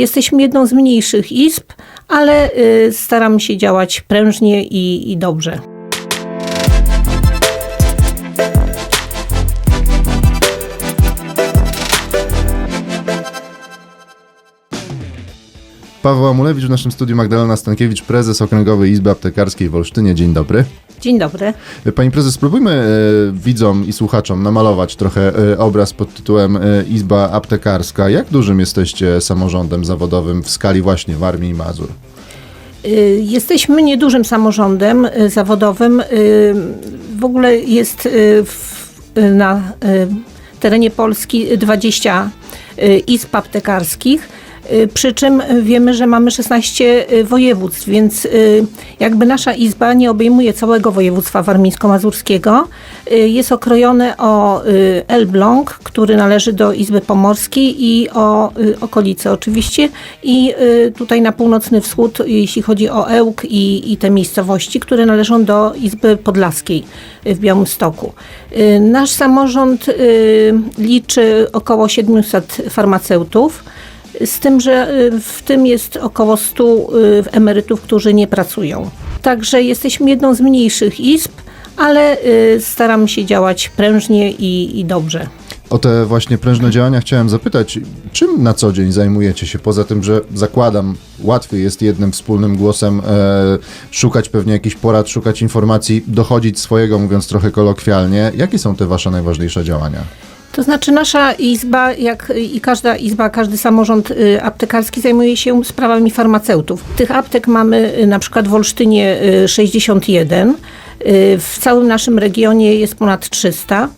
Jesteśmy jedną z mniejszych izb, ale y, staramy się działać prężnie i, i dobrze. Paweł Amulewicz w naszym studiu, Magdalena Stankiewicz, prezes Okręgowej Izby Aptekarskiej w Olsztynie. Dzień dobry. Dzień dobry. Pani prezes, spróbujmy e, widzom i słuchaczom namalować trochę e, obraz pod tytułem e, Izba Aptekarska. Jak dużym jesteście samorządem zawodowym w skali właśnie Warmii i Mazur? Jesteśmy niedużym samorządem zawodowym. W ogóle jest w, na terenie Polski 20 y, izb aptekarskich. Y, Przy czym wiemy, że mamy 16 y, województw, więc y, jakby nasza izba nie obejmuje całego województwa warmińsko-mazurskiego. Jest okrojone o Elbląg, który należy do Izby Pomorskiej i o okolice oczywiście i tutaj na północny wschód, jeśli chodzi o Ełk i, i te miejscowości, które należą do Izby Podlaskiej w Białymstoku. Nasz samorząd liczy około 700 farmaceutów. Z tym, że y, w tym jest około 100 y, emerytów, którzy nie pracują. Także jesteśmy jedną z mniejszych izb, ale y, staramy się działać prężnie i, i dobrze. O te właśnie prężne działania chciałem zapytać, czym na co dzień zajmujecie się, poza tym, że zakładam, łatwiej jest jednym wspólnym głosem e, szukać pewnie jakichś porad, szukać informacji, dochodzić swojego, mówiąc trochę kolokwialnie. Jakie są te wasze najważniejsze działania? To znaczy nasza izba, jak i każda izba, każdy samorząd y, aptekarski zajmuje się sprawami farmaceutów. Tych aptek mamy y, na przykład w Olsztynie y, 61, y, w całym naszym regionie jest ponad 300.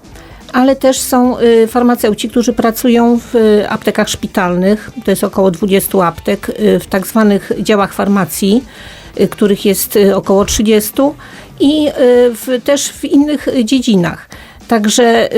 Ale też są farmaceuci, którzy pracują w aptekach szpitalnych. To jest około 20 aptek w tak zwanych działach farmacji, których jest około 30 i w, też w innych dziedzinach. Także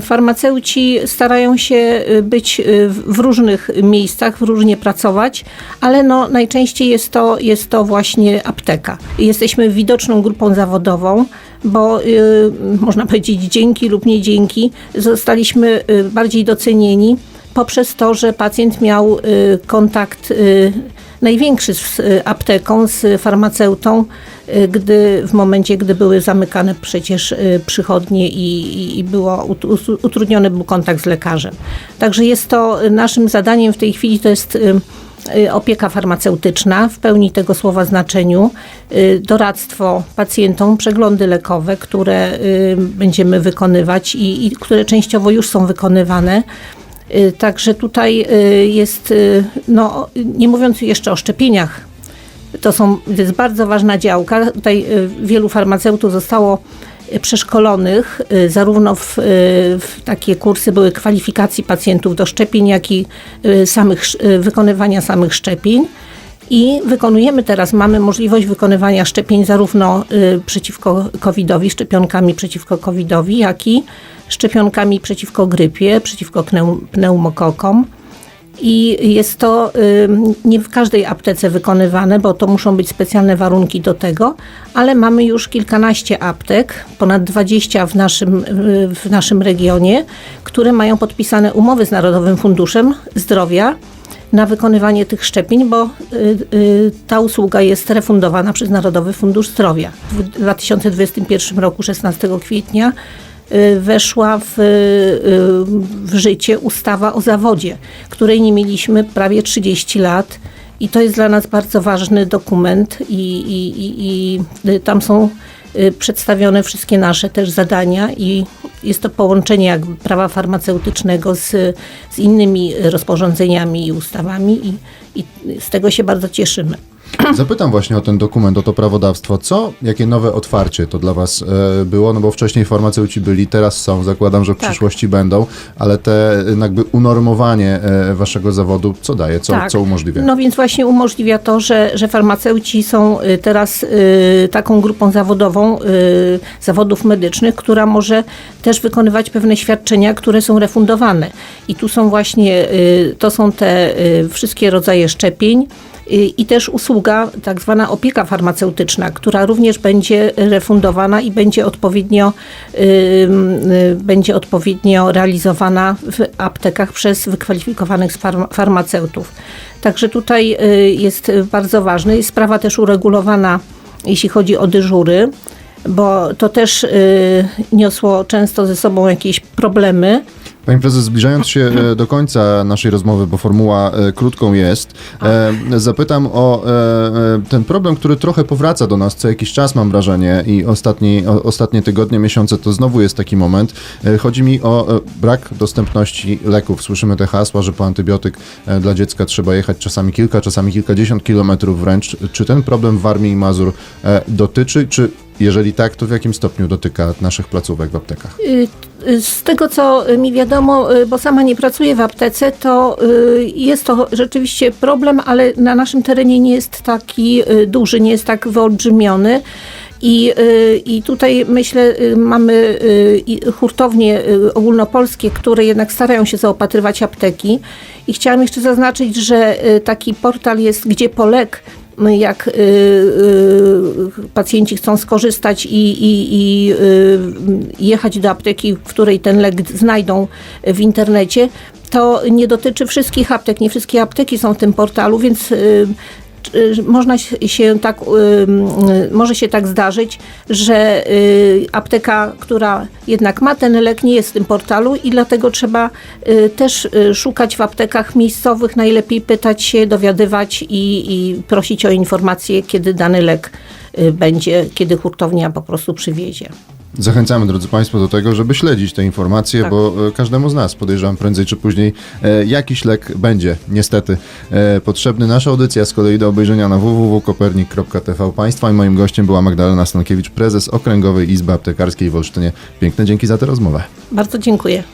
farmaceuci starają się y, być y, w różnych miejscach, w różnie pracować, ale no, najczęściej jest to, jest to właśnie apteka. Jesteśmy widoczną grupą zawodową, bo y, można powiedzieć dzięki lub nie dzięki zostaliśmy bardziej docenieni poprzez to, że pacjent miał kontakt największy z y, apteką, z farmaceutą, y, gdy w momencie, gdy były zamykane przecież y, przychodnie i, i- było ut- ut- utrudniony był kontakt z lekarzem. Także jest to naszym zadaniem w tej chwili to jest opieka farmaceutyczna w pełni tego słowa znaczeniu, doradztwo pacjentom, przeglądy lekowe, które będziemy wykonywać i, i które częściowo już są wykonywane. Y, Także tutaj y, jest, y, no, nie mówiąc jeszcze o szczepieniach, to, są, to jest bardzo ważna działka. Tutaj wielu farmaceutów zostało przeszkolonych, zarówno w, w takie kursy były kwalifikacji pacjentów do szczepień, jak i samych, wykonywania samych szczepień. I wykonujemy teraz, mamy możliwość wykonywania szczepień zarówno y, przeciwko COVID-owi, szczepionkami przeciwko COVID-owi, jak i szczepionkami przeciwko grypie, przeciwko pneu- pneumokokom. I jest to y, nie w każdej aptece wykonywane, bo to muszą być specjalne warunki do tego, ale mamy już kilkanaście aptek, ponad 20 w naszym, y, w naszym regionie, które mają podpisane umowy z Narodowym Funduszem Zdrowia na wykonywanie tych szczepień, bo y, y, ta usługa jest refundowana przez Narodowy Fundusz Zdrowia. W 2021 roku, 16 kwietnia, y, weszła w, w życie ustawa o zawodzie, której nie mieliśmy prawie 30 lat. I to jest dla nas bardzo ważny dokument i, i, i, i tam są przedstawione wszystkie nasze też zadania i jest to połączenie jakby prawa farmaceutycznego z, z innymi rozporządzeniami i ustawami i, i z tego się bardzo cieszymy. Zapytam właśnie o ten dokument, o to prawodawstwo. Co, jakie nowe otwarcie to dla Was e, było? No bo wcześniej farmaceuci byli, teraz są, zakładam, że w Tak. przyszłości będą, ale te e, jakby unormowanie e, Waszego zawodu, co daje, co, co umożliwia? No więc właśnie umożliwia to, że, że farmaceuci są teraz y, taką grupą zawodową y, zawodów medycznych, która może też wykonywać pewne świadczenia, które są refundowane. I tu są właśnie, y, to są te wszystkie rodzaje szczepień, i też usługa, tak zwana opieka farmaceutyczna, która również będzie refundowana i będzie odpowiednio, y, y, będzie odpowiednio realizowana w aptekach przez wykwalifikowanych farma- farmaceutów. Także tutaj y, jest bardzo ważne. Jest sprawa też uregulowana, jeśli chodzi o dyżury, bo to też y, niosło często ze sobą jakieś problemy. Pani prezes, zbliżając się e, do końca naszej rozmowy, bo formuła e, krótką jest, e, zapytam o ten problem, który trochę powraca do nas co jakiś czas, mam wrażenie, i ostatni, ostatnie tygodnie, miesiące to znowu jest taki moment. Chodzi mi o brak dostępności leków. Słyszymy te hasła, że po antybiotyk dla dziecka trzeba jechać czasami kilka, czasami kilkadziesiąt kilometrów wręcz. Czy ten problem w Warmii i Mazur dotyczy, czy jeżeli tak, to w jakim stopniu dotyka naszych placówek w aptekach? Y, y, Z tego, co mi wiadomo, y, bo sama nie pracuję w aptece, to jest to rzeczywiście problem, ale na naszym terenie nie jest taki duży, nie jest tak wyolbrzymiony. I, I tutaj myślę, mamy hurtownie ogólnopolskie, które jednak starają się zaopatrywać apteki. I chciałam jeszcze zaznaczyć, że taki portal jest Gdzie Polek, jak y, y, pacjenci chcą skorzystać i, i, i y, jechać do apteki, w której ten lek znajdą w internecie, to nie dotyczy wszystkich aptek. Nie wszystkie apteki są w tym portalu, więc można się tak, y, y, może się tak zdarzyć, że y, apteka, która jednak ma ten lek, nie jest w tym portalu i dlatego trzeba y, też y, szukać w aptekach miejscowych, najlepiej pytać się, dowiadywać i, i prosić o informacje, kiedy dany lek y, będzie, kiedy hurtownia po prostu przywiezie. Zachęcamy, drodzy Państwo, do tego, żeby śledzić te informacje, Tak. bo e, każdemu z nas, podejrzewam, prędzej czy później e, jakiś lek będzie, niestety, e, potrzebny. Nasza audycja z kolei do obejrzenia na www.kopernik.tv Państwa i moim gościem była Magdalena Stankiewicz, prezes Okręgowej Izby Aptekarskiej w Olsztynie. Piękne dzięki za tę rozmowę. Bardzo dziękuję.